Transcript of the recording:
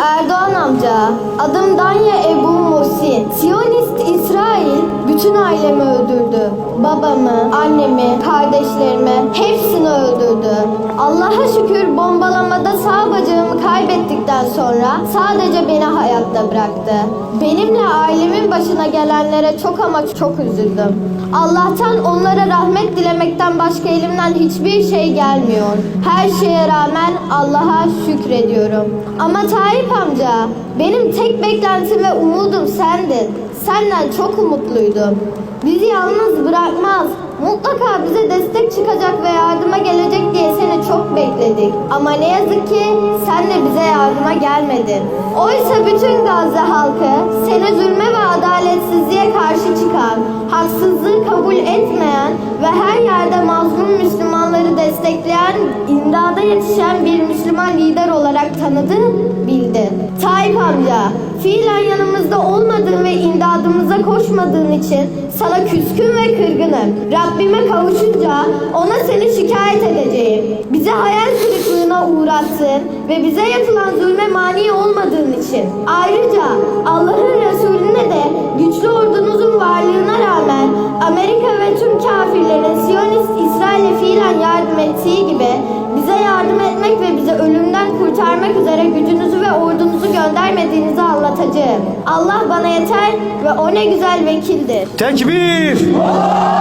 Erdoğan amca, adım Danya Ebu Muhsin. Siyonist İsrail bütün ailemi öldürdü. Babamı, annemi, kardeşlerimi hepsini öldürdü. Allah'a şükür bombalamada sağ bacağımı kaybettikten sonra sadece beni hayatta bıraktı. Benimle ailemin başına gelenlere çok ama çok üzüldüm. Allah'tan onlara rahmet dilemekten başka elimden hiçbir şey gelmiyor. Her şeye rağmen Allah'a şükrediyorum. Ama Tayyip amca, benim tek beklentim ve umudum sendin. Senden çok umutluydum. Bizi yalnız bırakmaz. Mutlaka bize destek çıkacak ve yardıma gelecek diye seni çok bekledik. Ama ne yazık ki sen de bize yardıma gelmedin. Oysa bütün Gazze halkı seni zulme haksızlığı kabul etmeyen ve her yerde mazlum Müslümanları destekleyen, imdada yetişen bir Müslüman lider olarak tanıdı, bildi. Tayyip amca, fiilen yanımızda olmadığın ve imdadımıza koşmadığın için sana küskün ve kırgınım. Rabbime kavuşunca ona seni şikayet edeceğim. Bize hayal kırıklığına uğrattın ve bize yapılan zulme mani olmadığın için. Ayrıca Allah'ın kafirlerin Siyonist İsrail'e fiilen yardım ettiği gibi bize yardım etmek ve bizi ölümden kurtarmak üzere gücünüzü ve ordunuzu göndermediğinizi anlatacağım. Allah bana yeter ve o ne güzel vekildir. Tekbir! Tekbir!